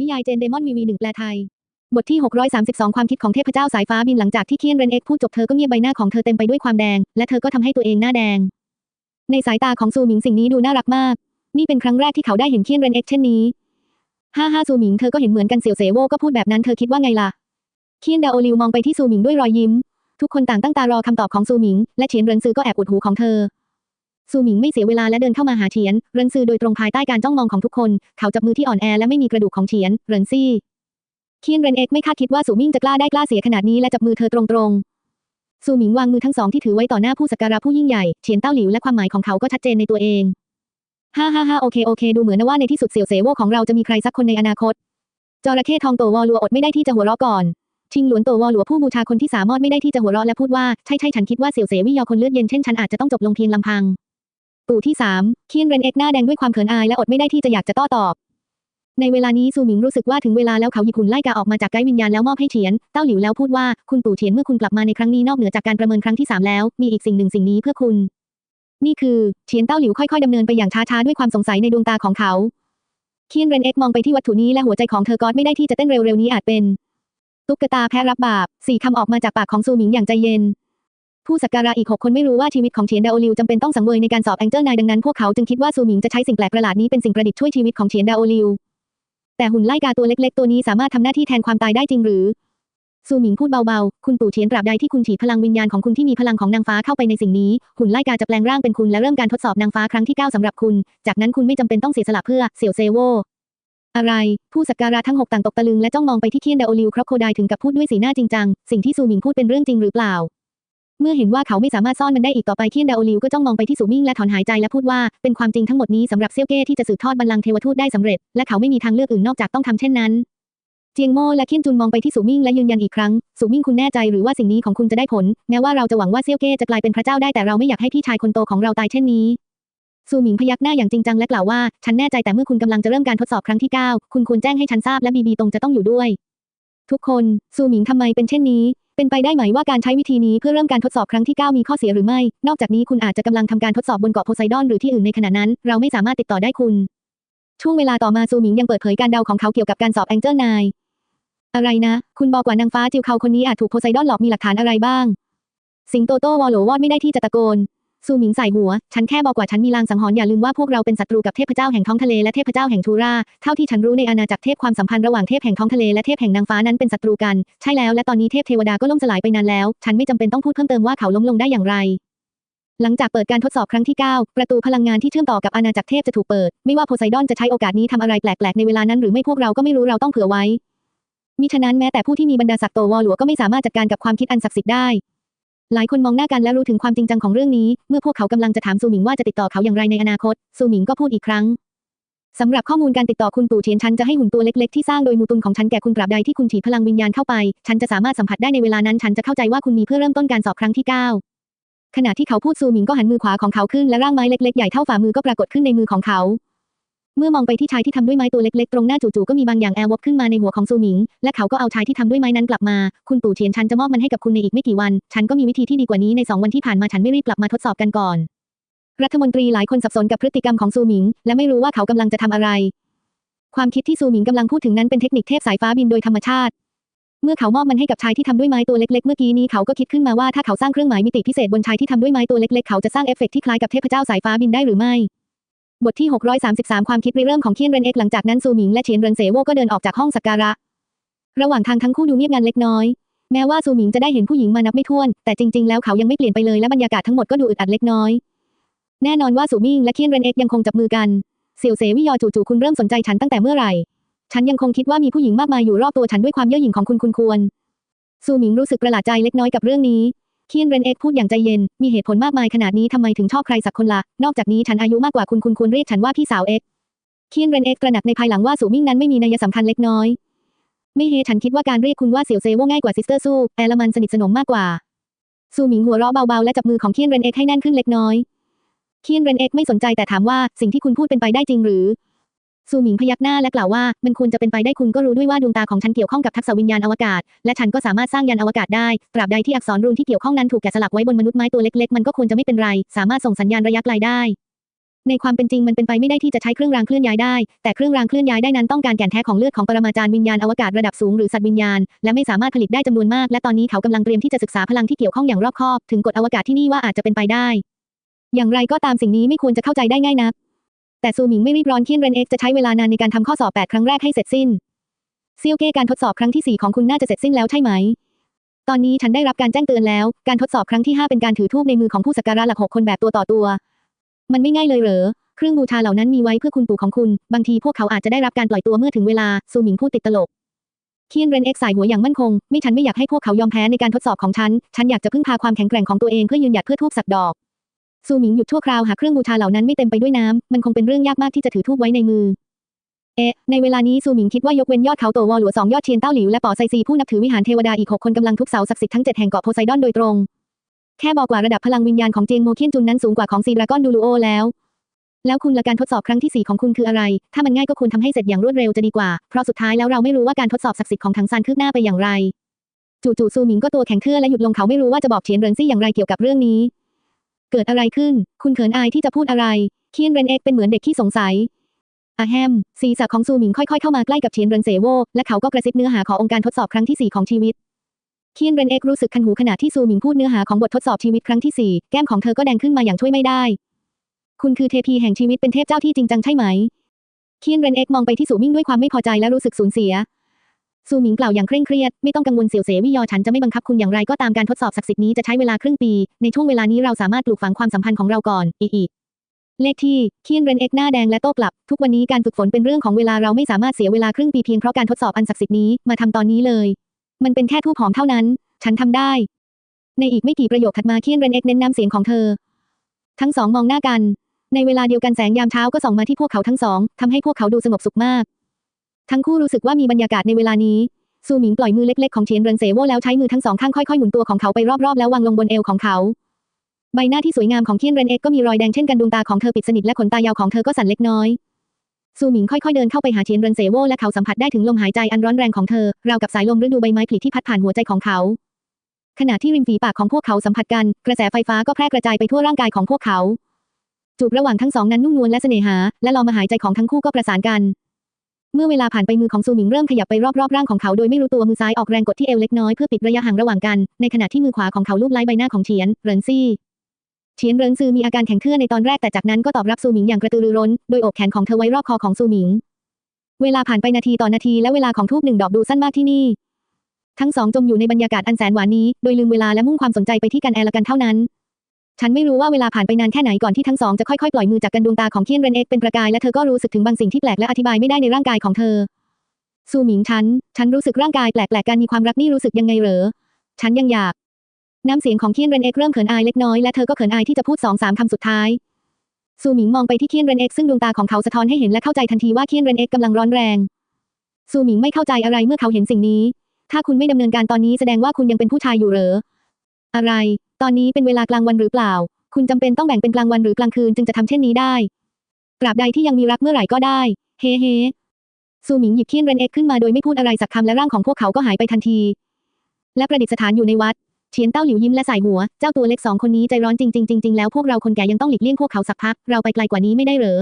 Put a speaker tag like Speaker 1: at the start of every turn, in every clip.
Speaker 1: นิยายเจนเดมอนวีวีหนึ่งแปลไทย บทที่ 632 ความคิดของเทพเจ้าสายฟ้าบินหลังจากที่เคียนเรนเอ็กพูดจบเธอก็เงียบใบหน้าของเธอเต็มไปด้วยความแดง และเธอก็ทำให้ตัวเองหน้าแดง ในสายตาของซูหมิงสิ่งนี้ดูน่ารักมาก นี่เป็นครั้งแรกที่เขาได้เห็นเคียนเรนเอ็กเช่นนี้ฮ่าฮ่าซูหมิงเธอก็เห็นเหมือนกันเสี่ยวเสโวก็พูดแบบนั้นเธอคิดว่าไงล่ะเคียนดาโอลิวมองไปที่ซูหมิงด้วยรอยยิ้ม ทุกคนต่างตั้งตารอคำตอบของซูหมิง และเฉียนเรินซือก็แอบอุดหูของเธอ ซูหมิงไม่เสียเวลาและเดินเข้ามาหาเฉียนเรินซือโดยตรงภายใต้การจ้องมองของทุกคน เขาจับมือที่อ่อนแอและไม่มีกระดูกของเฉียนเรินซี่เคียนเรนเอกไม่คาดคิดว่าซูหมิงจะกล้าได้กล้าเสียขนาดนี้และจับมือเธอตรงๆซูหมิงวางมือทั้งสองที่ถือไว้ต่อหน้าผู้สักการะผู้ยิ่งใหญ่เฉียนเต้าหลิวและความหมายของเขาก็ชัดเจนในตัวเองฮ่าฮ่าฮ่าโอเคโอเค ดูเหมือนนะว่าในที่สุดเสี่ยวเสโวของเราจะมีใครสักคนในอนาคตจระเข้ทองโตวอลัวอดไม่ได้ที่จะหัวเราะก่อน ชิงหลวนโตวอลัวผู้บูชาคนที่สามารถไม่ได้ที่จะหัวเราะและพูดว่า ใช่ใช่ฉันคิดว่าเสี่ยวเสวิยอคนเลือดเย็นเช่นฉันอาจจะต้องจบลงเพียงลำพัง ปู่ที่สามเคียนเรนเอกหน้าแดงด้วยความเขินอายและอดไม่ได้ที่จะอยากจะโต้ตอบ ในเวลานี้ซูหมิงรู้สึกว่าถึงเวลาแล้วเขาหยิบหุ่นไล่กาออกมาจากไกด์วิญญาณแล้วมอบให้เฉียน เต้าหลิวแล้วพูดว่าคุณปู่เฉียนเมื่อคุณกลับมาในครั้งนี้นอกเหนือจากการประเมินครั้งที่สามแล้ว มีอีกสิ่งหนึ่งสิ่งนี้เพื่อคุณ นี่คือเฉียนเต้าหลิวค่อยๆดำเนินไปอย่างช้าๆด้วยความสงสัยในดวงตาของเขาเคียนเรนเอกมองไปที่วัตถุนี้และหัวใจของเธอก็ไม่ได้ที่จะเต้นเร็วๆนี้อาจเป็นตุ๊กตาแพ้รับบาปสี่คำออกมาจากปากของซูหมิงอย่างใจเย็น ผู้สักการะอีกหกคนไม่รู้ว่าชีวิตของเฉียนดาโอลิวจำเป็นต้องสังเวยในการสอบแองเจิลนายดังนั้นพวกเขาจึงคิดว่าซูหมิงจะใช้สิ่งแปลกประหลาดนี้เป็นสิ่งประดิษฐ์ช่วยชีวิตของเฉียนดาโอลิว แต่หุ่นไล่กาตัวเล็กๆ ตัวนี้สามารถทำหน้าที่แทนความตายได้จริงหรือซูหมิงพูดเบาๆ คุณปู่เฉียนตราบใดที่คุณฉีดพลังวิญญาณของคุณที่มีพลังของนางฟ้าเข้าไปในสิ่งนี้ หุ่นไล่กาจะแปลงร่างเป็นคุณและเริ่มการทดสอบนางฟ้าครั้งที่เก้าสำหรับคุณ จากนั้นคุณไม่จำเป็นต้องเสียสละเพื่อเสี่ยวเซโวอะไร ผู้สักการะทั้งหกต่างตกตะลึงและจ้องมองไปที่เคียนดาโอลิวครอบโคไดถึงกับพูดด้วยสีหน้าจริงจัง สิ่งที่ซูหมิงพูดเป็นเรื่องจริงหรือเปล่า เมื่อเห็นว่าเขาไม่สามารถซ่อนมันได้อีกต่อไปเคียนดาโอลิวก็จ้องมองไปที่ซูมิ่งและถอนหายใจและพูดว่า เป็นความจริงทั้งหมดนี้สำหรับเซี่ยวเก้ที่จะสืบทอดบัลลังก์เทวทูตได้สำเร็จ และเขาไม่มีทางเลือกอื่นนอกจากต้องทำเช่นนั้นเจียงโม่และเคียนจุนมองไปที่สูมิ่งและยืนยันอีกครั้ง สูมิ่งคุณแน่ใจหรือว่าสิ่งนี้ของคุณจะได้ผล แม้ว่าเราจะหวังว่าเซี่ยวเก้จะกลายเป็นพระเจ้าได้แต่เราไม่อยากให้พี่ชายคนโตของเราตายเช่นนี้ซูหมิงพยักหน้าอย่างจริงจังและกล่าวว่า ฉันแน่ใจแต่เมื่อคุณกำลังจะเริ่มการทดสอบครั้งที่ 9 คุณควรแจ้งให้ฉันทราบและบีบีตรงจะต้องอยู่ด้วย ทุกคน ซูหมิงทำไมเป็นเช่นนี้ เป็นไปได้ไหมว่าการใช้วิธีนี้เพื่อเริ่มการทดสอบครั้งที่ 9 มีข้อเสียหรือไม่ นอกจากนี้คุณอาจจะกำลังทำการทดสอบบนเกาะโพไซดอนหรือที่อื่นในขณะนั้น เราไม่สามารถติดต่อได้คุณ ช่วงเวลาต่อมาซูหมิงยังเปิดเผยการเดาของเขาเกี่ยวกับการสอบแองเจิลนายอะไรนะ คุณบอกว่านางฟ้าจิวเขาคนนี้อาจถูกโพไซดอนหลอกมีหลักฐานอะไรบ้าง สิงโตโตวอลโลวอดไม่ได้ที่จะตะโกน ซูหมิงใส่หัว ฉันแค่บอกว่าฉันมีลางสังหรณ์อย่าลืมว่าพวกเราเป็นศัตรูกับเทพเจ้าแห่งท้องทะเลและเทพเจ้าแห่งทูราเท่าที่ฉันรู้ในอาณาจักรเทพความสัมพันธ์ระหว่างเทพแห่งท้องทะเลและเทพแห่งนางฟ้านั้นเป็นศัตรูกัน ใช่แล้วและตอนนี้เทพเทวดาก็ล่มสลายไปนานแล้ว ฉันไม่จำเป็นต้องพูดเพิ่มเติมว่าเขาล้มลงได้อย่างไรหลังจากเปิดการทดสอบครั้งที่ 9 ประตูพลังงานที่เชื่อมต่อกับอาณาจักรเทพจะถูกเปิด ไม่ว่าโพไซดอนจะใช้โอกาสนี้ทำอะไรแปลกๆ ในเวลานั้นหรือไม่พวกเราก็ไม่รู้เราต้องเผื่อไว้มิฉะนั้นแม้แต่ผู้ที่มีบรรดาศักดิ์โตวอหลัวก็ไม่สามารถจัดการกับความคิดอันศักดิ์สิทธิ์ได้ หลายคนมองหน้ากันและรู้ถึงความจริงจังของเรื่องนี้ เมื่อพวกเขากำลังจะถามซูหมิงว่าจะติดต่อเขาอย่างไรในอนาคต ซูหมิงก็พูดอีกครั้งสำหรับข้อมูลการติดต่อคุณปู่เทียนฉันจะให้หุ่นตัวเล็กๆที่สร้างโดยมูตุนของฉันแก่คุณตราบใดที่คุณฉีดพลังวิญญาณเข้าไป ฉันจะสามารถสัมผัสได้ในเวลานั้นฉันจะเข้าใจว่าคุณมีเพื่อเริ่มต้นการสอบครั้งที่ 9 ขณะที่เขาพูดซูหมิงก็หันมือขวาของเขาขึ้นและร่างไม้เล็กๆใหญ่เท่าฝ่ามือก็ปรากฏขึ้นในมือของเขา เมื่อมองไปที่ชายที่ทำด้วยไม้ตัวเล็กๆ ตรงหน้าจู่ๆก็มีบางอย่างแอร์วบขึ้นมาในหัวของซูหมิง และเขาก็เอาชายที่ทำด้วยไม้นั้นกลับมา คุณปู่เทียนฉันจะมอบมันให้กับคุณในอีกไม่กี่วัน ฉันก็มีวิธีที่ดีกว่านี้ในสองวันที่ผ่านมาฉันไม่รีบกลับมาทดสอบกันก่อน รัฐมนตรีหลายคนสับสนกับพฤติกรรมของซูหมิง และไม่รู้ว่าเขากำลังจะทำอะไร ความคิดที่ซูหมิงกำลังพูดถึงนั้นเป็นเทคนิคเทพสายฟ้าบินโดยธรรมชาติเมื่อเขามอบมันให้กับชายที่ทำด้วยไม้ตัวเล็กๆ เมื่อกี้นี้เขาก็คิดขึ้นมาว่าถ้าเขาสร้างเครื่องหมายมิติพิเศษบนชายที่ทำด้วยไม้ตัวเล็กๆ เขาจะสร้างเอฟเฟกต์ที่คล้ายกับเทพเจ้าสายฟ้าบินได้หรือไม่ บทที่ 633 ความคิดริเริ่มของเคียนเรนเอกหลังจากนั้นซูหมิงและเฉียนเรินเสโวก็เดินออกจากห้องสักการะ ระหว่างทางทั้งคู่ดูเงียบงันเล็กน้อย แม้ว่าซูหมิงจะได้เห็นผู้หญิงมานับไม่ถ้วน แต่จริงๆ แล้วเขายังไม่เปลี่ยนไปเลยและบรรยากาศทั้งหมดก็ดูอึดอัดเล็กน้อย แน่นอนว่าซูมิงและเคียนเรนเอกยังคงจับมือกันเสี่ยวเสวิยอจู่ๆคุณเริ่มสนใจฉันตั้งแต่เมื่อไหร่ ฉันยังคงคิดว่ามีผู้หญิงมากมายอยู่รอบตัวฉันด้วยความเย่อหยิ่งของคุณคุณควรซูหมิงรู้สึกประหลาดใจเล็กน้อยกับเรื่องนี้ เคียนเรนเอ็กพูดอย่างใจเย็น มีเหตุผลมากมายขนาดนี้ทำไมถึงชอบใครสักคนละนอกจากนี้ฉันอายุมากกว่าคุณคุณควรเรียกฉันว่าพี่สาวเอ็กเคียนเรนเอ็กตระหนักในภายหลังว่าสูมิ่งนั้นไม่มีนัยสำคัญเล็กน้อย ไม่เฮฉันคิดว่าการเรียกคุณว่าเสี่ยวเซว่าง่ายกว่าซิสเตอร์สู้แอละมันสนิทสนมมากกว่าซูหมิงหัวเราะเบาๆและจับมือของเคียนเรนเอ็กให้แน่นขึ้นเล็กน้อย เคียนเรนเอ็กไม่สนใจแต่ถามว่าสิ่งที่คุณพูดเป็นไปได้จริงหรือ ซูหมิงพยักหน้าและกล่าวว่า มันควรจะเป็นไปได้คุณก็รู้ด้วยว่าดวงตาของฉันเกี่ยวข้องกับทักษะวิญญาณอวกาศ และฉันก็สามารถสร้างยานอวกาศได้ ตราบใดที่อักษรรูนที่เกี่ยวข้องนั้นถูกแกะสลักไว้บนมนุษย์ไม้ตัวเล็กๆ มันก็ควรจะไม่เป็นไร สามารถส่งสัญญาณระยะไกลได้ ในความเป็นจริงมันเป็นไปไม่ได้ที่จะใช้เครื่องรางเคลื่อนย้ายได้ แต่เครื่องรางเคลื่อนย้ายได้นั้นต้องการแก่นแท้ของเลือดของปรมาจารย์วิญญาณอวกาศระดับสูงหรือสัตว์วิญญาณ และไม่สามารถผลิตได้จำนวนมาก และตอนนี้เขากำลังเตรียมที่จะศึกษาพลังที่เกี่ยวข้องอย่างรอบคอบ ถึงกฎอวกาศที่นี่ว่าอาจจะเป็นไปได้อย่างไรก็ตามสิ่งนี้ไม่ควรจะเข้าใจได้ง่ายนัก แต่ซูหมิงไม่รีบร้อนเคียนเรนเอ็กจะใช้เวลานานในการทำข้อสอบ 8 ครั้งแรกให้เสร็จสิ้นเซียวเก้การทดสอบครั้งที่ 4 ของคุณน่าจะเสร็จสิ้นแล้วใช่ไหม ตอนนี้ฉันได้รับการแจ้งเตือนแล้ว การทดสอบครั้งที่ 5 เป็นการถือธูปในมือของผู้สักการะหลักหกคนแบบตัวต่อตัว มันไม่ง่ายเลยเหรอ เครื่องบูชาเหล่านั้นมีไว้เพื่อคุณปู่ของคุณ บางทีพวกเขาอาจจะได้รับการปล่อยตัวเมื่อถึงเวลา ซูหมิงพูดติดตลก เคียนเรนเอ็กสายหัวอย่างมั่นคง ไม่ฉันไม่อยากให้พวกเขายอมแพ้ในการทดสอบของฉัน ฉันอยากจะพึ่งพาความแข็งแกร่งของตัวเองเพื่อยืนหยัดเพื่อทูบสักดอก ซูหมิงหยุดชั่วคราวหากเครื่องบูชาเหล่านั้นไม่เต็มไปด้วยน้ำมันคงเป็นเรื่องยากมากที่จะถือทูบไว้ในมือ เอ๊ะ ในเวลานี้ซูหมิงคิดว่ายกเว้นยอดเขาโตวอหลัวสองยอดเชียนเต้าหลิวและป๋อไซซีผู้นับถือวิหารเทวดาอีกหกคนกำลังทุบเสาศักดิ์สิทธิ์ทั้งเจ็ดแห่งเกาะโพไซดอนโดยตรง แค่บอกว่าระดับพลังวิญญาณของเจียงโมเคียนจุนนั้นสูงกว่าของซีดราก้อนดูลูโอแล้ว แล้วคุณละการทดสอบครั้งที่4ของคุณคืออะไร ถ้ามันง่ายก็ควรทำให้เสร็จอย่างรวดเร็วจะดีกว่า เพราะสุดท้ายแล้วเราไม่รู้ว่าการทดสอบศักดิ์สิทธิ์ของถังซานคืบหน้าไปอย่างไร จู่ๆซูหมิงก็ตัวแข็งเครือและหยุดลงเขาไม่รู้ว่าจะบอกเฉียนเรินซี่อย่างไรเกี่ยวกับเรื่องนี้ เกิดอะไรขึ้น คุณเขินอายที่จะพูดอะไร เคียนเรนเอ็กเป็นเหมือนเด็กที่สงสัยอาแฮม ศีรษะของซูหมิงค่อยๆเข้ามาใกล้กับเฉียนเรนเซโว และเขาก็กระซิบเนื้อหาขององค์การทดสอบครั้งที่ 4 ของชีวิต เคียนเรนเอ็กรู้สึกคันหูขณะที่ซูหมิงพูดเนื้อหาของบททดสอบชีวิตครั้งที่ 4 แก้มของเธอก็แดงขึ้นมาอย่างช่วยไม่ได้ คุณคือเทพีแห่งชีวิตเป็นเทพเจ้าที่จริงจังใช่ไหม เคียนเรนเอ็กมองไปที่สูมิงด้วยความไม่พอใจและรู้สึกสูญเสีย ซูหมิงกล่าวอย่างเคร่งเครียด ไม่ต้องกังวลเสี่ยวเสวิยอฉันจะไม่บังคับคุณอย่างไรก็ตามการทดสอบศักดิ์สิทธิ์นี้จะใช้เวลาครึ่งปี ในช่วงเวลานี้เราสามารถปลูกฝังความสัมพันธ์ของเราก่อน อีอีเลขที่เคียนเรนเอ็กหน้าแดงและโต้กลับ ทุกวันนี้การฝึกฝนเป็นเรื่องของเวลาเราไม่สามารถเสียเวลาครึ่งปีเพียงเพราะการทดสอบอันศักดิ์สิทธิ์นี้มาทำตอนนี้เลย มันเป็นแค่ทูบหอมเท่านั้น ฉันทำได้ ในอีกไม่กี่ประโยคถัดมาเคียนเรนเอ็กเน้นน้ำเสียงของเธอ ทั้งสองมองหน้ากัน ในเวลาเดียวกันแสงยามเช้าก็ส่องมาที่พวกเขาทั้งสองทำให้พวกเขาดูสงบสุขมาก ทั้งคู่รู้สึกว่ามีบรรยากาศในเวลานี้ ซูหมิงปล่อยมือเล็กๆของเฉียนเรินเสโวแล้วใช้มือทั้งสองข้างค่อยๆหมุนตัวของเขาไปรอบๆแล้ววางลงบนเอวของเขา ใบหน้าที่สวยงามของเคียนเรนเอ็กก็มีรอยแดงเช่นกันดวงตาของเธอปิดสนิทและขนตายาวของเธอก็สั่นเล็กน้อยซูหมิงค่อยๆเดินเข้าไปหาเฉียนเรินเสโวและเขาสัมผัสได้ถึงลมหายใจอันร้อนแรงของเธอราวกับสายลมฤดูใบไม้ผลิที่พัดผ่านหัวใจของเขาขณะที่ริมฝีปากของพวกเขาสัมผัสกัน กระแสไฟฟ้าก็แพร่กระจายไปทั่วร่างกายของพวกเขา จูบระหว่างทั้งสองนั้นนุ่มนวลและเสน่หา และลมหายใจของทั้งคู่ก็ประสานกัน เมื่อเวลาผ่านไปมือของซูหมิงเริ่มขยับไปรอบๆร่างของเขาโดยไม่รู้ตัวมือซ้ายออกแรงกดที่เอวเล็กน้อยเพื่อปิดระยะห่างระหว่างกัน ในขณะที่มือขวาของเขาลูบไล้ใบหน้าของเฉียนเหรินซี่เฉียนเรินซือมีอาการแข็งเครือในตอนแรกแต่จากนั้นก็ตอบรับซูหมิงอย่างกระตือรือร้น โดยโอบแขนของเธอไว้รอบคอของซูหมิง เวลาผ่านไปนาทีต่อนาทีและเวลาของทูบหนึ่งดอกดูสั้นมากที่นี่ ทั้งสองจมอยู่ในบรรยากาศอันแสนหวานนี้ โดยลืมเวลาและมุ่งความสนใจไปที่กันแอร์ละกันเท่านั้น ฉันไม่รู้ว่าเวลาผ่านไปนานแค่ไหนก่อนที่ทั้งสองจะค่อยๆปล่อยมือจากกันดวงตาของเคียนเรนเอ็กเป็นประกายและเธอก็รู้สึกถึงบางสิ่งที่แปลกและอธิบายไม่ได้ในร่างกายของเธอซูหมิงฉัน ฉันรู้สึกร่างกายแปลกๆการมีความรักนี่รู้สึกยังไงเหรอ ฉันยังอยาก น้ำเสียงของเคียนเรนเอ็กเริ่มเขินอายเล็กน้อยและเธอก็เขินอายที่จะพูดสองสามคำสุดท้ายซูหมิงมองไปที่เคียนเรนเอ็กซึ่งดวงตาของเขาสะท้อนให้เห็นและเข้าใจทันทีว่าเคียนเรนเอ็กกำลังร้อนแรงซูหมิงไม่เข้าใจอะไรเมื่อเขาเห็นสิ่งนี้ ถ้าคุณไม่ดำเนินการตอนนี้แสดงว่าคุณยังเป็นผู้ชายอยู่เหรอ อะไร ตอนนี้เป็นเวลากลางวันหรือเปล่า คุณจำเป็นต้องแบ่งเป็นกลางวันหรือกลางคืนจึงจะทำเช่นนี้ได้ตราบใดที่ยังมีรักเมื่อไหร่ก็ได้ เฮ้เฮซูหมิงหยิบเคียนเรนเอ็กขึ้นมาโดยไม่พูดอะไรสักคำและร่างของพวกเขาก็หายไปทันที และประดิษฐานอยู่ในวัดเฉียนเต้าหลิวยิ้มและใส่หัว เจ้าตัวเล็กสองคนนี้ใจร้อนจริงๆจริงๆแล้วพวกเราคนแก่ยังต้องหลีกเลี่ยงพวกเขาสักพัก เราไปไกลกว่านี้ไม่ได้เหรอ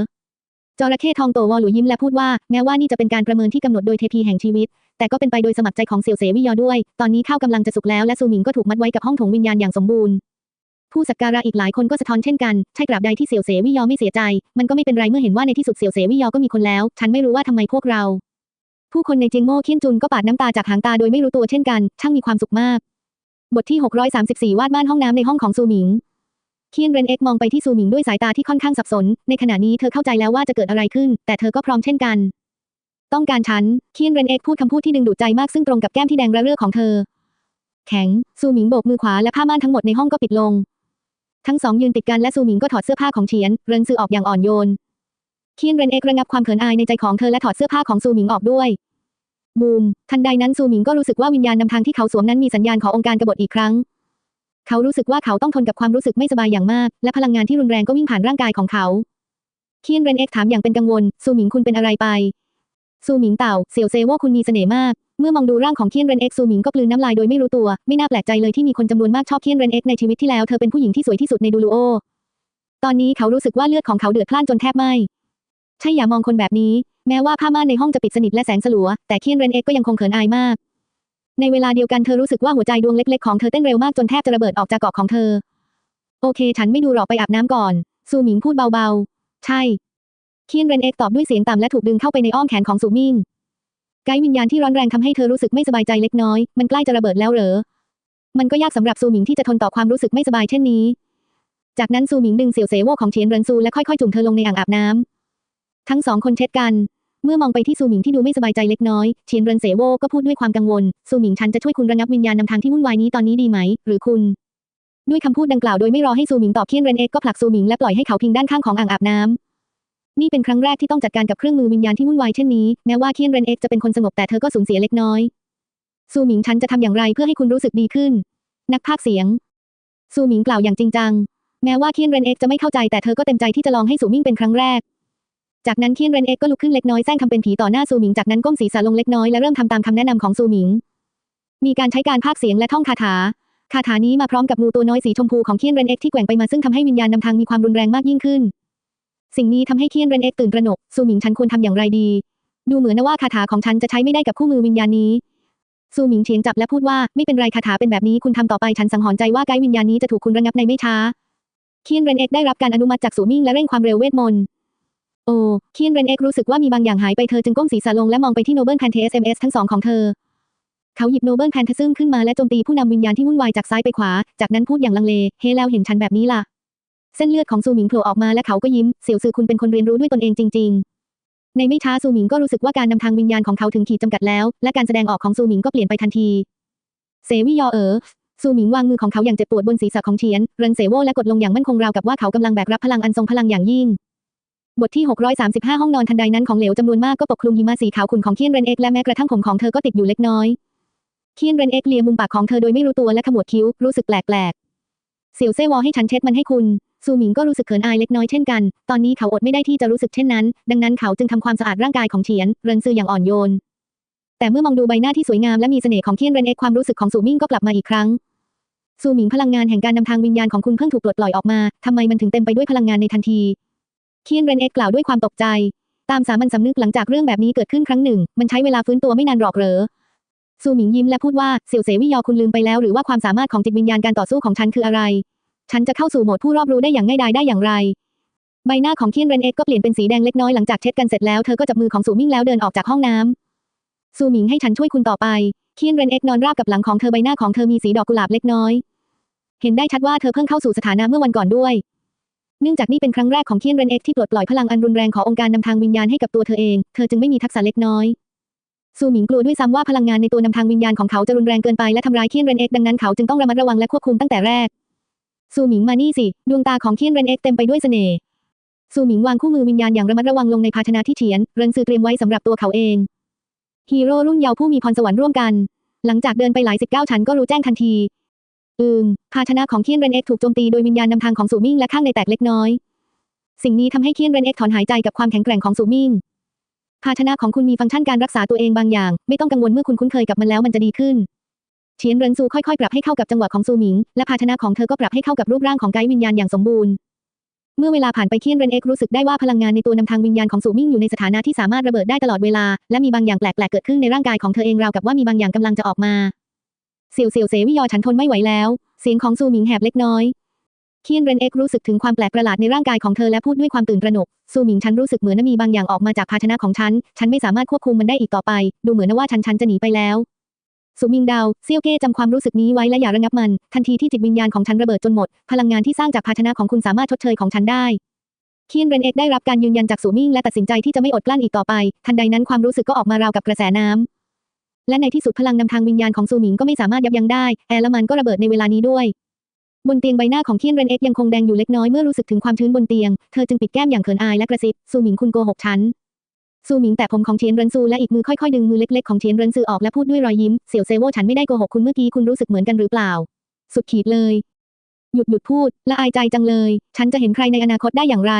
Speaker 1: จระเข้ทองโตวอหลุยยิ้มและพูดว่า แม้ว่านี่จะเป็นการประเมินที่กำหนดโดยเทพีแห่งชีวิต แต่ก็เป็นไปโดยสมัครใจของเสี่ยวเสวิยอด้วย ตอนนี้ข้าวกำลังจะสุกแล้วและซูหมิงก็ถูกมัดไว้กับห้องถงวิญญาณอย่างสมบูรณ์ ผู้สักการะอีกหลายคนก็สะท้อนเช่นกัน ใช่กราบใดที่เสี่ยวเสวิยอไม่เสียใจ มันก็ไม่เป็นไรเมื่อเห็นว่าในที่สุดเสี่ยวเสวิยอก็มีคนแล้ว ฉันไม่รู้ว่าทำไมพวกเรา ผู้คนในเจียงโม่เคียนจุนก็ปาดน้ำตาจากหางตาโดยไม่รู้ตัวเช่นกัน ช่างมีความสุขมาก บทที่ 634 วาดม่านห้องน้ำในห้องของซูหมิง เคียนเรนเอ็กมองไปที่ซูหมิงด้วยสายตาที่ค่อนข้างสับสน ในขณะนี้เธอเข้าใจแล้วว่าจะเกิดอะไรขึ้น แต่เธอก็พร้อมเช่นกัน ต้องการฉัน เคียนเรนเอ็กพูดคำพูดที่ดึงดูดใจมากซึ่งตรงกับแก้มที่แดงระเรื่อของเธอ แข็ง ซูหมิงโบกมือขวาและผ้าม่านทั้งหมดในห้องก็ปิดลง ทั้งสองยืนติดกันและซูหมิงก็ถอดเสื้อผ้าของเฉียน เรินซือออกอย่างอ่อนโยน เคียนเรนเอ็กระงับความเขินอายในใจของเธอและถอดเสื้อผ้าของซูหมิงออกด้วย บูม ทันใดนั้นซูหมิงก็รู้สึกว่าวิญญาณนำทางที่เขาสวมนั้นมีสัญญาณขององค์การกบฏอีกครั้ง เขารู้สึกว่าเขาต้องทนกับความรู้สึกไม่สบายอย่างมาก และพลังงานที่รุนแรงก็วิ่งผ่านร่างกายของเขาเคียนเรนเอ็กถามอย่างเป็นกังวลซูหมิงคุณเป็นอะไรไปซูหมิงเต่าเสี่ยวเซว่าคุณมีเสน่ห์มาก เมื่อมองดูร่างของเคียนเรนเอ็กซูหมิงก็กลืนน้ำลายโดยไม่รู้ตัวไม่น่าแปลกใจเลยที่มีคนจำนวนมากชอบเคียนเรนเอ็กในชีวิตที่แล้วเธอเป็นผู้หญิงที่สวยที่สุดในดูลูโอตอนนี้เขารู้สึกว่าเลือดของเขาเดือดพล่านจนแทบไหมใช่อย่ามองคนแบบนี้ แม้ว่าผ้าม่านในห้องจะปิดสนิทและแสงสลัว แต่เคียนเรนเอ็กก็ยังคงเขินอายมาก ในเวลาเดียวกันเธอรู้สึกว่าหัวใจดวงเล็กๆของเธอเต้นเร็วมากจนแทบจะระเบิดออกจากเกาะของเธอ โอเค ฉันไม่ดูหรอกไปอาบน้ำก่อน ซูหมิงพูดเบาๆ ใช่เคียนเรนเอ็กตอบด้วยเสียงต่ำและถูกดึงเข้าไปในอ้อมแขนของซูมิงไกด์วิญญาณที่ร้อนแรงทำให้เธอรู้สึกไม่สบายใจเล็กน้อย มันใกล้จะระเบิดแล้วเหรอ มันก็ยากสำหรับซูหมิงที่จะทนต่อความรู้สึกไม่สบายเช่นนี้ จากนั้นซูหมิงดึงเสี่ยวเสโวของเฉียนเรินซูและค่อยๆจุ่มเธอลงในอ่างอาบน้ำทั้งสองคนเช็ดกัน เมื่อมองไปที่ซูหมิงที่ดูไม่สบายใจเล็กน้อยเฉียนเรินเสโวก็พูดด้วยความกังวลซูหมิงฉันจะช่วยคุณระงับวิญญาณนำทางที่วุ่นวายนี้ตอนนี้ดีไหม หรือคุณ ด้วยคำพูดดังกล่าวโดยไม่รอให้ซูหมิงตอบเคียนเรนเอ็กก็ผลักซูหมิงและปล่อยให้เขาพิงด้านข้างของอ่างอาบน้ำนี่เป็นครั้งแรกที่ต้องจัดการกับเครื่องมือวิญญาณที่วุ่นวายเช่นนี้แม้ว่าเคียนเรนเอ็กจะเป็นคนสงบแต่เธอก็สูญเสียเล็กน้อยซูหมิงฉันจะทำอย่างไรเพื่อให้คุณรู้สึกดีขึ้น นักพากย์เสียงซูหมิงกล่าวอย่างจริงจัง แม้ว่าเคียนเรนเอ็กจะไม่เข้าใจแต่เธอก็เต็มใจที่จะลองให้ซูมิงเป็นครั้งแรก จากนั้นเคียนเรนเอ็กก็ลุกขึ้นเล็กน้อยแซงทำเป็นผีต่อหน้าซูหมิง จากนั้นก้มศีรษะลงเล็กน้อยและเริ่มทำตามคำแนะนำของซูหมิง มีการใช้การพากเสียงและท่องคาถา คาถานี้มาพร้อมกับงูตัวน้อยสีชมพูของเคียนเรนเอ็กที่แกว่งไปมาซึ่งทำให้วิญญาณนำทางมีความรุนแรงมากยิ่งขึ้น สิ่งนี้ทำให้เคียนเรนเอ็กตื่นตระหนก ซูหมิงฉันควรทำอย่างไรดี ดูเหมือนนะว่าคาถาของฉันจะใช้ไม่ได้กับคู่มือวิญญาณนี้ ซูหมิงเฉียงจับและพูดว่าไม่เป็นไรคาถาเป็นแบบนี้คุณทำต่อไปฉันสังหรณ์ใจว่าไกด์วิญญาณนี้จะถูกคุณระงับในไม่ช้าเคียนเรนเอ็กได้รับการอนุมัติจากซูมิงและเร่งความเร็วเวทมนต์ โอ้เคียนเรนเอกรู้สึกว่ามีบางอย่างหายไปเธอจึงก้มศีรษะลงและมองไปที่โนเบิลแพนเทสเอ็มเอสทั้งสองของเธอ เขาหยิบโนเบิลแพนเทซึมขึ้นมาและโจมตีผู้นำวิญญาณที่วุ่นวายจากซ้ายไปขวา จากนั้นพูดอย่างลังเล เฮ้แล้วเห็นฉันแบบนี้ล่ะ เส้นเลือดของซูหมิงโผล่ออกมาและเขาก็ยิ้ม เสี่ยวซือคุณเป็นคนเรียนรู้ด้วยตนเองจริง ๆ ในไม่ช้าซูหมิงก็รู้สึกว่าการนำทางวิญญาณของเขาถึงขีดจำกัดแล้ว และการแสดงออกของซูหมิงก็เปลี่ยนไปทันทีเสวิยอเอ๋อซูหมิงวางมือของเขาอย่างเจ็บปวดบนศีรษะของเทียน เรินเสโวและกดลงอย่างมั่นคงราวกับว่าเขากำลังแบกรับพลังอันทรงพลังอย่างยิ่ง บทที่ 635 ห้องนอนทันใดนั้นของเหลวจำนวนมากก็ปกคลุมหิมะสีขาวขุ่นของเคียนเรนเอ็กและแม้กระทั่งผมของเธอก็ติดอยู่เล็กน้อย เคียนเรนเอ็กเลียมุมปากของเธอโดยไม่รู้ตัวและขมวดคิ้ว รู้สึกแปลกๆเสี่ยวเซ่วอให้ฉันเช็ดมันให้คุณซูหมิงก็รู้สึกเขินอายเล็กน้อยเช่นกัน ตอนนี้เขาอดไม่ได้ที่จะรู้สึกเช่นนั้น ดังนั้นเขาจึงทำความสะอาดร่างกายของเฉียน เรินซืออย่างอ่อนโยน แต่เมื่อมองดูใบหน้าที่สวยงามและมีเสน่ห์ของเคียนเรนเอ็กความรู้สึกของซูมิงก็กลับมาอีกครั้ง ซูหมิงพลังงานแห่งการนำทางวิญญาณของคุณเพิ่งถูกปลดปล่อยออกมาทำไมมันถึงเต็มไปด้วยพลังงานในทันที เคียนเรนเอ็กกล่าวด้วยความตกใจ ตามสามัญสำนึกหลังจากเรื่องแบบนี้เกิดขึ้นครั้งหนึ่ง มันใช้เวลาฟื้นตัวไม่นานหรอกเหรอซูหมิงยิ้มและพูดว่าเสี่ยวเสวิยอคุณลืมไปแล้วหรือว่าความสามารถของจิตวิญญาณการต่อสู้ของฉันคืออะไร ฉันจะเข้าสู่โหมดผู้รอบรู้ได้อย่างง่ายดายได้อย่างไร ใบหน้าของเคียนเรนเอ็กก็เปลี่ยนเป็นสีแดงเล็กน้อยหลังจากเช็ดกันเสร็จแล้วเธอก็จับมือของซูมิงแล้วเดินออกจากห้องน้ำซูหมิงให้ฉันช่วยคุณต่อไปเคียนเรนเอ็กนอนราบกับหลังของเธอใบหน้าของเธอมีสีดอกกุหลาบเล็กน้อย เห็นได้ชัดว่าเธอเพิ่งเข้าสู่สถานะเมื่อวันก่อนด้วย เนื่องจากนี่เป็นครั้งแรกของเคียนเรนเอ็กที่ปลดปล่อยพลังอันรุนแรงขององค์การนำทางวิญญาณให้กับตัวเธอเอง เธอจึงไม่มีทักษะเล็กน้อย ซูหมิงกลัวด้วยซ้ำว่าพลังงานในตัวนำทางวิญญาณของเขาจะรุนแรงเกินไปและทำร้ายเคียนเรนเอ็กดังนั้นเขาจึงต้องระมัดระวังและควบคุมตั้งแต่แรก ซูหมิงมานี่สิ ดวงตาของเคียนเรนเอ็กเต็มไปด้วยเสน่ห์ ซูหมิงวางคู่มือวิญญาณอย่างระมัดระวังลงในภาชนะที่เฉียน เรินซือเตรียมไว้สำหรับตัวเขาเอง ฮีโร่รุ่นเยาว์ผู้มีพรสวรรค์ร่วมกัน หลังจากเดินไปหลายสิบเก้าชั้นก็รู้แจ้งทันที อืมภาชนะของเคียนเรนเอ็กถูกโจมตีโดยวิญญาณนำทางของซูมิงและข้างในแตกเล็กน้อย สิ่งนี้ทำให้เคียนเรนเอ็กถอนหายใจกับความแข็งแกร่งของซูมิงภาชนะของคุณมีฟังก์ชันการรักษาตัวเองบางอย่าง ไม่ต้องกังวลเมื่อคุณคุ้นเคยกับมันแล้วมันจะดีขึ้นเฉียนเรินซูค่อยๆ ปรับให้เข้ากับจังหวะของซูหมิง และภาชนะของเธอก็ปรับให้เข้ากับรูปร่างของไกด์วิญญาณอย่างสมบูรณ์ เมื่อเวลาผ่านไปเคียนเรนเอ็กรู้สึกได้ว่าพลังงานในตัวนำทางวิญญาณของซูมิงอยู่ในสถานะที่สามารถระเบิดได้ตลอดเวลา และมีบางอย่างแปลกๆเกิดขึ้นในร่างกายของเธอเองราวกับว่ามีบางอย่างกำลังจะออกมา เสี่ยวเสี่ยวเสวิยอฉันทนไม่ไหวแล้ว เสียงของซูหมิงแหบเล็กน้อย เคียนเรนเอ็กรู้สึกถึงความแปลกประหลาดในร่างกายของเธอและพูดด้วยความตื่นตระหนก ซูหมิงฉันรู้สึกเหมือนมีบางอย่างออกมาจากภาชนะของฉัน ฉันไม่สามารถควบคุมมันได้อีกต่อไป ดูเหมือนว่าฉันฉันจะหนีไปแล้วซูมิงดาวเซี่ยวเก้จำความรู้สึกนี้ไว้และอย่าระงับมัน ทันทีที่จิตวิญญาณของฉันระเบิดจนหมด พลังงานที่สร้างจากภาชนะของคุณสามารถชดเชยของฉันได้เคียนเรนเอ็กได้รับการยืนยันจากซูมิงและตัดสินใจที่จะไม่อดกลั้นอีกต่อไป ทันใดนั้นความรู้สึกก็ออกมาราวกับกระแสน้ำ และในที่สุดพลังนำทางวิญญาณของซูหมิงก็ไม่สามารถยับยั้งได้ แอร์และมันก็ระเบิดในเวลานี้ด้วย บนเตียงใบหน้าของเคียนเรนเอ็กยังคงแดงอยู่เล็กน้อยเมื่อรู้สึกถึงความชื้นบนเตียง เธอจึงปิดแก้มอย่างเขินอายและกระซิบ ซูหมิงคุณโกหกฉัน ซูหมิงแต่ผมของเทียนเรนซูและอีกมือค่อยๆดึงมือเล็กๆของเทียนเรนซูออกและพูดด้วยรอยยิ้ม เสี่ยวเซโวฉันไม่ได้โกหกคุณเมื่อกี้คุณรู้สึกเหมือนกันหรือเปล่า สุดขีดเลย หยุดหยุดพูดละอายใจจังเลย ฉันจะเห็นใครในอนาคตได้อย่างไร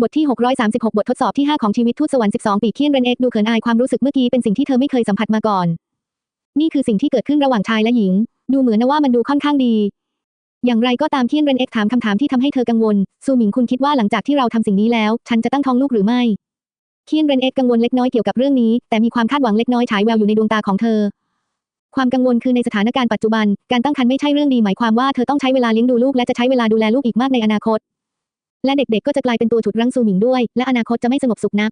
Speaker 1: บทที่ 636 บททดสอบที่ 5 ของชีวิตทูตสวรรค์ 12 ปีเคียนเรนเอ็กดูเขินอายความรู้สึกเมื่อกี้เป็นสิ่งที่เธอไม่เคยสัมผัสมาก่อน นี่คือสิ่งที่เกิดขึ้นระหว่างชายและหญิง ดูเหมือนนะว่ามันดูค่อนข้างดี อย่างไรก็ตามเคียนเรนเอ็กถามคำถามที่ทำให้เธอกังวล ซูหมิงคุณคิดว่าหลังจากที่เราทำสิ่งนี้แล้ว ฉันจะตั้งท้องลูกหรือไม่ เคียนเรนเอ็กกังวลเล็กน้อยเกี่ยวกับเรื่องนี้ แต่มีความคาดหวังเล็กน้อยฉายแววอยู่ในดวงตาของเธอ ความกังวลคือในสถานการณ์ปัจจุบัน การตั้งครรภ์ไม่ใช่เรื่องดีหมายความว่าเธอต้องใช้เวลาเลี้ยงดูลูกและจะใช้เวลาดูแลลูกอีกมากในอนาคต และเด็กๆ ก็จะกลายเป็นตัวฉุดรั้งซูหมิงด้วย และอนาคตจะไม่สงบสุขนัก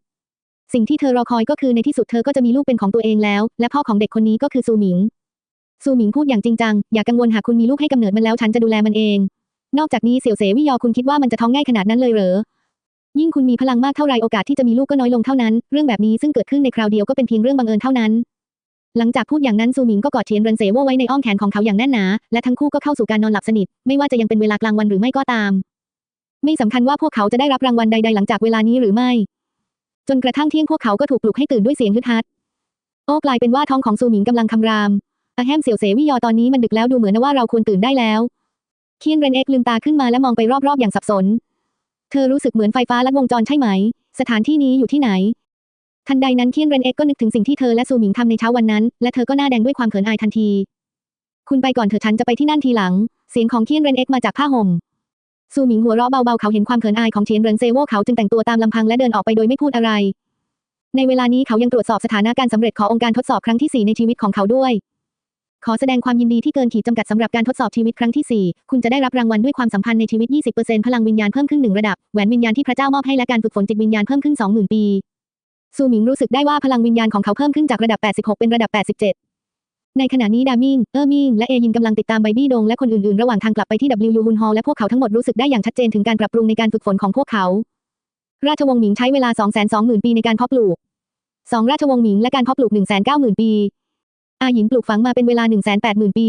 Speaker 1: สิ่งที่เธอรอคอยก็คือในที่สุดเธอก็จะมีลูกเป็นของตัวเองแล้ว และพ่อของเด็กคนนี้ก็คือซูหมิง ซูหมิงพูดอย่างจริงจัง อย่ากังวลหากคุณมีลูกให้กำเนิดมันแล้วฉันจะดูแลมันเอง นอกจากนี้เสี่ยวเสวิยอคุณคิดว่ามันจะท้องง่ายขนาดนั้นเลยเหรอ ยิ่งคุณมีพลังมากเท่าไรโอกาสที่จะมีลูกก็น้อยลงเท่านั้น เรื่องแบบนี้ซึ่งเกิดขึ้นในคราวเดียวก็เป็นเพียงเรื่องบังเอิญเท่านั้นหลังจากพูดอย่างนั้นซูหมิงก็กอดเทียนเรินเสวไว้ในอ้อมแขนของเขาอย่างแน่นหนา และทั้งคู่ก็เข้าสู่การนอนหลับสนิท ไม่ว่าจะยังเป็นเวลากลางวันหรือไม่ก็ตาม ไม่สำคัญว่าพวกเขาจะได้รับรางวัลใด ๆ หลังจากเวลานี้หรือไม่ จนกระทั่งเที่ยงพวกเขาก็ถูกปลุกให้ตื่นด้วยเสียงฮึดฮัด โอ้กลายเป็นว่าท้องของซูหมิงกำลังคำรามอะแฮมเสียวเสวิยอตอนนี้มันดึกแล้วดูเหมือนว่าเราควรตื่นได้แล้ว เคียนเรนเอ็กลืมตาขึ้นมาและมองไปรอบๆอย่างสับสน เธอรู้สึกเหมือนไฟฟ้าลัดวงจรใช่ไหม สถานที่นี้อยู่ที่ไหน ทันใดนั้นเคียนเรนเอ็กก็นึกถึงสิ่งที่เธอและซูหมิงทำในเช้าวันนั้น และเธอก็หน้าแดงด้วยความเขินอายทันที คุณไปก่อนเถอะฉันจะไปที่นั่นทีหลัง เสียงของเคียนเรนเอ็กมาจากผ้าห่ม ซูหมิงหัวเราะเบาๆเขาเห็นความเขินอายของเทียนเรินเซโวเขาจึงแต่งตัวตามลำพังและเดินออกไปโดยไม่พูดอะไร ในเวลานี้เขายังตรวจสอบสถานะการสำเร็จขององค์การทดสอบครั้งที่สี่ในชีวิตของเขาด้วย ขอแสดงความยินดีที่เกินขีดจำกัดสำหรับการทดสอบชีวิตครั้งที่4คุณจะได้รับรางวัลด้วยความสัมพันธ์ในชีวิต 20%พลังวิญญาณเพิ่มขึ้นหนึ่งระดับแหวนวิญญาณที่พระเจ้ามอบให้และการฝึกฝนจิตวิญญาณเพิ่มขึ้น20,000ปีซูหมิงรู้สึกได้ว่าพลังวิญญาณของเขาเพิ่มขึ้นจากระดับ 86 เป็นระดับ 87 ในขณะนี้ดามิง เออร์มิง และเอยินกำลังติดตามไบบี้ดงและคนอื่นๆ ระหว่างทางกลับไปที่ W ฮุนฮอลและพวกเขาทั้งหมดรู้สึกได้อย่างชัดเจนถึงการปรับปรุงในการฝึกฝนของพวกเขา ราชวงศ์หมิงใช้เวลา 220,000 ปีในการเพาะปลูกสองราชวงศ์หมิงและการเพาะปลูก 190,000 ปี อาหยินปลูกฝังมาเป็นเวลา 180,000 ปี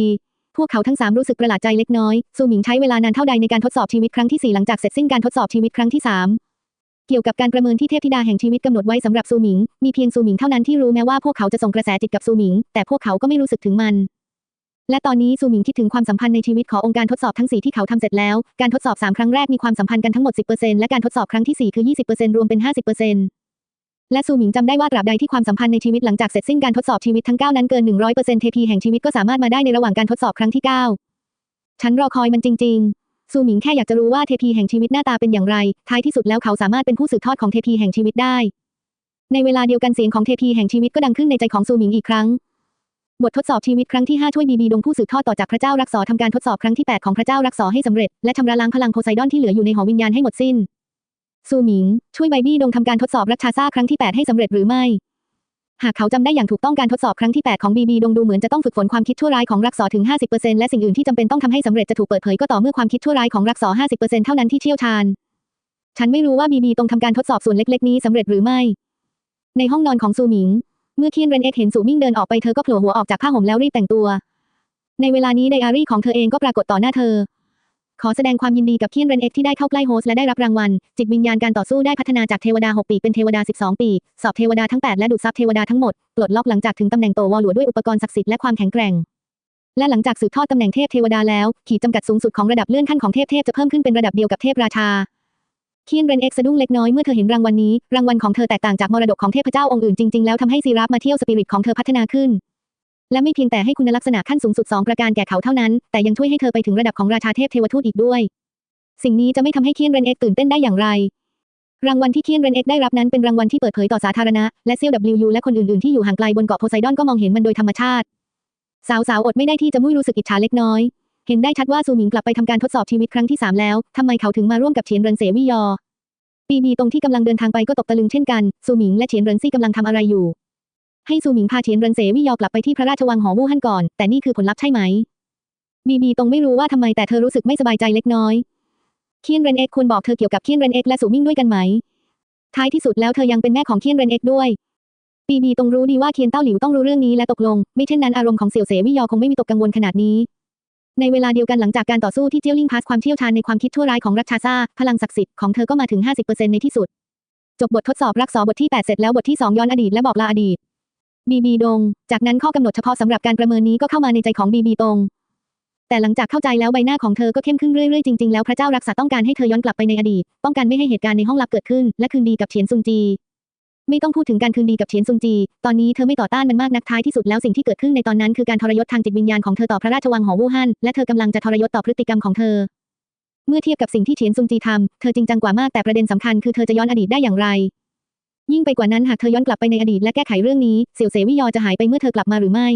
Speaker 1: พวกเขาทั้งสามรู้สึกประหลาดใจเล็กน้อย ซูหมิงใช้เวลานานเท่าใดในการทดสอบชีวิตครั้งที่4หลังจากเสร็จสิ้นการทดสอบชีวิตครั้งที่3 เกี่ยวกับการประเมินที่เทพธิดาแห่งชีวิตกำหนดไว้สำหรับซูหมิง มีเพียงซูหมิงเท่านั้นที่รู้แม้ว่าพวกเขาจะส่งกระแสจิตกับซูหมิง แต่พวกเขาก็ไม่รู้สึกถึงมัน และตอนนี้ซูหมิงคิดถึงความสัมพันธ์ในชีวิตขององค์การทดสอบทั้ง 4 ที่เขาทำเสร็จแล้ว การทดสอบ 3 ครั้งแรกมีความสัมพันธ์กันทั้งหมด 10%และการทดสอบครั้งที่ 4 คือ 20%รวมเป็น 50%และซูหมิงจำได้ว่าตราบใดที่ความสัมพันธ์ในชีวิตหลังจากเสร็จสิ้นการทดสอบชีวิตทั้ง 9 นั้นเกิน 100%เทพีแห่งชีวิตก็สามารถมาได้ในระหว่างการทดสอบครั้งที่ 9 ฉันรอคอยมันจริง ๆ ซูหมิงแค่อยากจะรู้ว่าเทพีแห่งชีวิตหน้าตาเป็นอย่างไร ท้ายที่สุดแล้วเขาสามารถเป็นผู้สืบทอดของเทพีแห่งชีวิตได้ ในเวลาเดียวกันเสียงของเทพีแห่งชีวิตก็ดังขึ้นในใจของซูหมิงอีกครั้ง บททดสอบชีวิตครั้งที่ 5 ช่วยบีบีดงผู้สืบทอดต่อจากพระเจ้ารักษอทำการทดสอบครั้งที่ 8 ของพระเจ้ารักษอให้สำเร็จ และชำระล้างพลังโพไซดอนที่เหลืออยู่ในหอวิญญาณให้หมดสิ้นซูหมิง ช่วยไบบี้ดงทำการทดสอบรักชาซาครั้งที่ 8 ให้สำเร็จหรือไม่ หากเขาจำได้อย่างถูกต้องการทดสอบครั้งที่ 8 ของบีบีดงดูเหมือนจะต้องฝึกฝนความคิดชั่วร้ายของรักษอถึง 50%และสิ่งอื่นที่จำเป็นต้องทำให้สำเร็จจะถูกเปิดเผยก็ต่อเมื่อความคิดชั่วร้ายของรักษอ50%เท่านั้นที่เชี่ยวชาญ ฉันไม่รู้ว่าบีบีตรงทำการทดสอบส่วนเล็กๆ นี้สำเร็จหรือไม่ ในห้องนอนของซูหมิง เมื่อเคียนเรนเอ็กเห็นซูมิ่งเดินออกไปเธอก็โผล่หัวออกจากผ้าห่มแล้วรีบแต่งตัว ในเวลานี้ไดอารี่ของเธอเองก็ปรากฏต่อหน้าเธอ ขอแสดงความยินดีกับเคียนเรนเอ็กที่ได้เข้าใกล้โฮสและได้รับรางวัล จิตวิญญาณการต่อสู้ได้พัฒนาจากเทวดา 6 ปีเป็นเทวดา 12 ปี สอบเทวดาทั้ง 8 และดูดซับเทวดาทั้งหมด ปลดล็อกหลังจากถึงตำแหน่งโตวอลหลัวด้วยอุปกรณ์ศักดิ์สิทธิ์และความแข็งแกร่ง และหลังจากสืบทอดตำแหน่งเทพเทวดาแล้ว ขีดจำกัดสูงสุดของระดับเลื่อนขั้นของเทพเทพจะเพิ่มขึ้นเป็นระดับเดียวกับเทพราชาเคียนเรนเอ็กสะดุ้งเล็กน้อยเมื่อเธอเห็นรางวัลนี้ รางวัลของเธอแตกต่างจากมรดกของเทพเจ้าองค์อื่นจริงๆแล้วทำให้ซีราฟมาเที่ยวสปิริตของเธอพัฒนาขึ้น และไม่เพียงแต่ให้คุณลักษณะขั้นสูงสุด 2 ประการแก่เขาเท่านั้น แต่ยังช่วยให้เธอไปถึงระดับของราชาเทพเทวทูตอีกด้วย สิ่งนี้จะไม่ทำให้เคียนเรนเอ็กตื่นเต้นได้อย่างไร รางวัลที่เคียนเรนเอ็กได้รับนั้นเป็นรางวัลที่เปิดเผยต่อสาธารณะ และเซียว WU และคนอื่นๆที่อยู่ห่างไกลบนเกาะโพไซดอนก็มองเห็นมันโดยธรรมชาติ สาวๆอดไม่ได้ที่จะมุ้ยรู้สึกอิจฉาเล็กน้อยเห็นได้ชัดว่าซูหมิงกลับไปทำการทดสอบชีวิตครั้งที่ 3 แล้วทำไมเขาถึงมาร่วมกับเฉียนเรินเสวิยอ ปีบีตรงที่กำลังเดินทางไปก็ตกตะลึงเช่นกัน ซูหมิงและเฉียนเรินซี่กำลังทำอะไรอยู่ ให้ซูหมิงพาเฉียนเรินเสวิยอกลับไปที่พระราชวังหอวู่ฮั่นก่อน แต่นี่คือผลลัพธ์ใช่ไหม บีบีตรงไม่รู้ว่าทำไมแต่เธอรู้สึกไม่สบายใจเล็กน้อย เคียนเรนเอ็กควรบอกเธอเกี่ยวกับเคียนเรนเอ็กและสูมิ่งด้วยกันไหม ท้ายที่สุดแล้วเธอยังเป็นแม่ของเคียนเรนเอ็กด้วย บีบีตรงรู้ดีว่าเคียนเต้าหลิวต้องรู้เรื่องนี้และตกลง ไม่เช่นนั้นอารมณ์ของเสี่ยวเสวิยอคงไม่มีตกกังวลขนาดนี้ ในเวลาเดียวกันหลังจากการต่อสู้ที่เจี้ยวลิงพาสความเชี่ยวชาญในความคิดชั่วร้ายของรัชชาซาพลังศักดิ์สิทธิ์ของเธอก็มาถึง50%ในที่สุดจบบททดสอบรักษอบทที่ 8 เสร็จแล้วบทที่ 2 ย้อนอดีตและบอกลาอดีต บีบีดง จากนั้นข้อกำหนดเฉพาะสำหรับการประเมินนี้ก็เข้ามาในใจของบีบีตงแต่หลังจากเข้าใจแล้วใบหน้าของเธอก็เข้มขึ้นเรื่อยๆจริงๆแล้วพระเจ้ารักษาต้องการให้เธอย้อนกลับไปในอดีตป้องกันไม่ให้เหตุการณ์ในห้องลับเกิดขึ้น และคืนดีกับเฉียนซุนจี ไม่ต้องพูดถึงการคืนดีกับเฉียนซุงจี ตอนนี้เธอไม่ต่อต้านมันมากนักท้ายที่สุดแล้วสิ่งที่เกิดขึ้นในตอนนั้นคือการทรยศทางจิตวิญญาณของเธอต่อพระราชวังหอวู่ฮั่นและเธอกำลังจะทรยศต่อพฤติกรรมของเธอเมื่อเทียบกับสิ่งที่เฉียนซุงจีทำ เธอจริงจังกว่ามากแต่ประเด็นสำคัญคือเธอจะย้อนอดีตได้อย่างไร ยิ่งไปกว่านั้นหากเธอย้อนกลับไปในอดีตและแก้ไขเรื่องนี้เสี่ยวเสวิยอจะหายไปเมื่อเธอกลับมาหรือไม่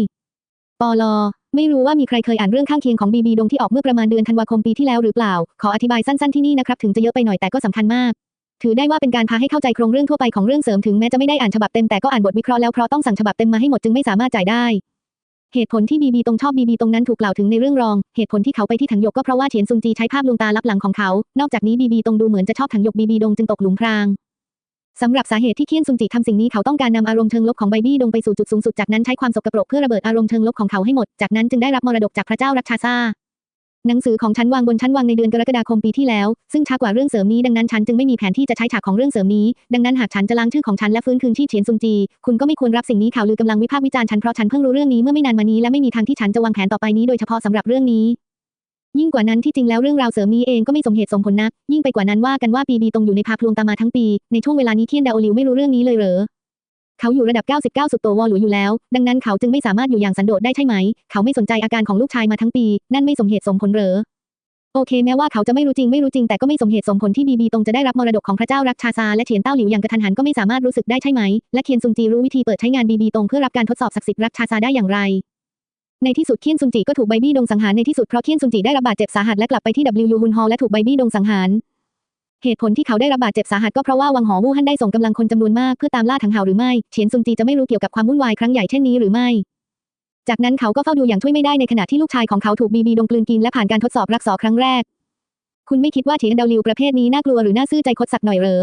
Speaker 1: ปลไม่รู้ว่ามีใครเคยอ่านเรื่องข้างเคียงของบีบีดงที่ออกเมื่อประมาณเดือนธันวาคมปีที่แล้วหรือเปล่า ขออธิบายสั้นๆที่นี่นะครับถึงจะเยอะไปหน่อยแต่ก็สำคัญมาก ถือได้ว่าเป็นการพาให้เข้าใจโครงเรื่องทั่วไปของเรื่องเสริมถึงแม้จะไม่ได้อ่านฉบับเต็มแต่ก็อ่านบทวิเคราะห์แล้วเพราะต้องสั่งฉบับเต็มมาให้หมดจึงไม่สามารถจ่ายได้เหตุผลที่บีบีตรงชอบบีบีตรงนั้นถูกกล่าวถึงในเรื่องรอง เหตุผลที่เขาไปที่ถังยกก็เพราะว่าเฉียนซุงจีใช้ภาพลวงตาลับหลังของเขา นอกจากนี้บีบีตรงดูเหมือนจะชอบถังยกบีบีดงจึงตกหลุมพราง สำหรับสาเหตุที่เคียนซุงจิทำสิ่งนี้เขาต้องการนำอารมณ์เชิงลบของไบบี้ดงไปสู่จุดสูงสุดจากนั้นใช้ความสกปรกเพื่อระเบิดอารมณ์เชิงลบของเขาให้หมด จากนั้นจึงได้รับมรดกจากพระเจ้ารัชชาซาหนังสือของฉันวางบนชั้นวางในเดือนกรกฎาคมปีที่แล้ว ซึ่งช้ากว่าเรื่องเสริมนี้ดังนั้นฉันจึงไม่มีแผนที่จะใช้ฉากของเรื่องเสริมนี้ ดังนั้นหากฉันจะล้างชื่อของฉันและฟื้นคืนชีพเฉียนซุงจี คุณก็ไม่ควรรับสิ่งนี้ข่าวลือกำลังวิพากษ์วิจารณ์ฉันเพราะฉันเพิ่งรู้เรื่องนี้เมื่อไม่นานมานี้และไม่มีทางที่ฉันจะวางแผนต่อไปนี้โดยเฉพาะสำหรับเรื่องนี้ ยิ่งกว่านั้นที่จริงแล้วเรื่องราวเสริมนี้เองก็ไม่สมเหตุสมผลนัก ยิ่งไปกว่านั้นว่ากันว่าปีบีตรงอยู่ในภาพลวงตามาทั้งปี ในช่วงเวลานี้เทียนดาโอลิวไม่รู้เรื่องนี้เลยเหรอเขาอยู่ระดับ 99 สุดโตวอลหลุยอยู่แล้ว ดังนั้นเขาจึงไม่สามารถอยู่อย่างสันโดษได้ใช่ไหม เขาไม่สนใจอาการของลูกชายมาทั้งปี นั่นไม่สมเหตุสมผลเหรอ โอเค แม้ว่าเขาจะไม่รู้จริงไม่รู้จริงแต่ก็ไม่สมเหตุสมผลที่บีบีตรงจะได้รับมรดกของพระเจ้ารักชาซาและเฉียนเต้าหลิวอย่างกระทันหันก็ไม่สามารถรู้สึกได้ใช่ไหม และเคียนซุงจีรู้วิธีเปิดใช้งานบีบีตรงเพื่อรับการทดสอบศักดิ์สิทธิ์รักชาซาได้อย่างไร ในที่สุดเคียนซุงจีก็ถูกไบบี้ดงสังหารในที่สุดเพราะเคียนซุงจีได้รับบาดเจ็บสาหัสและกลับไปที่ W ฮุนฮอลและถูกไบบี้ดงสังหารเหตุผลที่เขาได้รับบาดเจ็บสาหัสก็เพราะว่าวังหอวู่ฮั่นได้ส่งกำลังคนจำนวนมากเพื่อตามล่าถังเห่าหรือไม่เฉียนซุงจีจะไม่รู้เกี่ยวกับความวุ่นวายครั้งใหญ่เช่นนี้หรือไม่ จากนั้นเขาก็เฝ้าดูอย่างช่วยไม่ได้ในขณะที่ลูกชายของเขาถูกบีบีดงกลืนกินและผ่านการทดสอบรักษาครั้งแรก คุณไม่คิดว่าเฉียนดาวลิวประเภทนี้น่ากลัวหรือน่าซื่อใจคดสักหน่อยเหรอ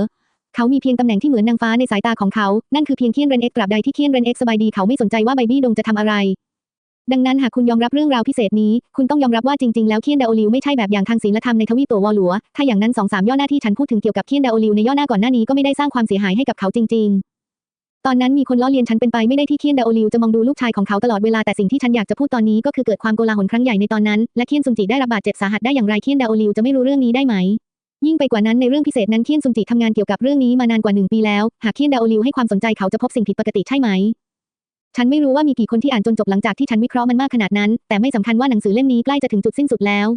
Speaker 1: เขามีเพียงตำแหน่งที่เหมือนนางฟ้าในสายตาของเขา นั่นคือเพียงเคียนเรนเอ็กตราบใดที่เคียนเรนเอ็กสบายดีเขาไม่สนใจว่าไบบี้ดงจะทำอะไร ดังนั้นหากคุณยอมรับเรื่องราวพิเศษนี้ คุณต้องยอมรับว่าจริงๆ แล้วเคียนดาโอลิวไม่ใช่แบบอย่างทางศีลธรรมในทวีปตัววอลลัว ถ้าอย่างนั้นสองสามย่อหน้าที่ฉันพูดถึงเกี่ยวกับเคียนดาโอลิวในย่อหน้าก่อนหน้านี้ก็ไม่ได้สร้างความเสียหายให้กับเขาจริง ๆตอนนั้นมีคนล้อเลียนฉันเป็นไปไม่ได้ที่เคียนดาโอลิวจะมองดูลูกชายของเขาตลอดเวลาแต่สิ่งที่ฉันอยากจะพูดตอนนี้ก็คือเกิดความโกลาหลครั้งใหญ่ในตอนนั้น และเคียนซุนจิได้รับบาดเจ็บสาหัสได้อย่างไรเคียนดาโอลิวจะไม่รู้เรื่องนี้ได้ไหม ยิ่งไปกว่านั้นในเรื่องพิเศษนั้นเคียนซุนจิทำงานเกี่ยวกับเรื่องนี้มานานกว่าหนึ่งปีแล้ว หากเคียนดาโอลิวให้ความสนใจเขาจะพบสิ่งผิดปกติใช่ไหม ฉันไม่รู้ว่ามีกี่คนที่อ่านจนจบหลังจากที่ฉันวิเคราะห์มันมากขนาดนั้น แต่ไม่สำคัญว่าหนังสือเล่มนี้ใกล้จะถึงจุดสิ้นสุดแล้ว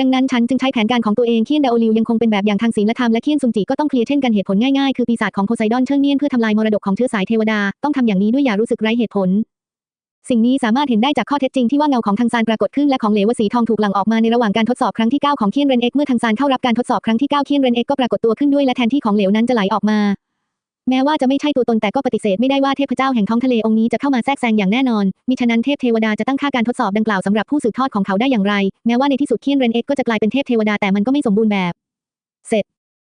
Speaker 1: ดังนั้นฉันจึงใช้แผนการของตัวเองเคียนดาโอลิวยังคงเป็นแบบอย่างทางศีลธรรมและเคียนซุนจิก็ต้องเคลียร์เช่นกันเหตุผลง่ายๆ คือปีศาจของโพไซดอนเชิงเนียนเพื่อทำลายมรดกของเชื้อสายเทวดาต้องทำอย่างนี้ด้วยอย่ารู้สึกไร้เหตุผล สิ่งนี้สามารถเห็นได้จากข้อเท็จจริงที่ว่าเงาของทางซานปรากฏขึ้นและของเหลวสีทองถูกหลั่งออกมาในระหว่างการทดสอบครั้งที่9ของเคียนเรนเอ็กเมื่อทางซานเข้ารับการทดสอบครั้งที่9เคียนเรนเอ็กก็ปรากฏตัวขึ้นด้วยและแทนที่ของเหลวนั้นจะไหลออกมา แม้ว่าจะไม่ใช่ตัวตนแต่ก็ปฏิเสธไม่ได้ว่าเทพเจ้าแห่งท้องทะเลองค์นี้จะเข้ามาแทรกแซงอย่างแน่นอนมิฉะนั้นเทพเทวดาจะตั้งค่าการทดสอบดังกล่าวสำหรับผู้สืบทอดของเขาได้อย่างไร แม้ว่าในที่สุดเคียนเรนเอ็กก็จะกลายเป็นเทพเทวดาแต่มันก็ไม่สมบูรณ์แบบ เสร็จ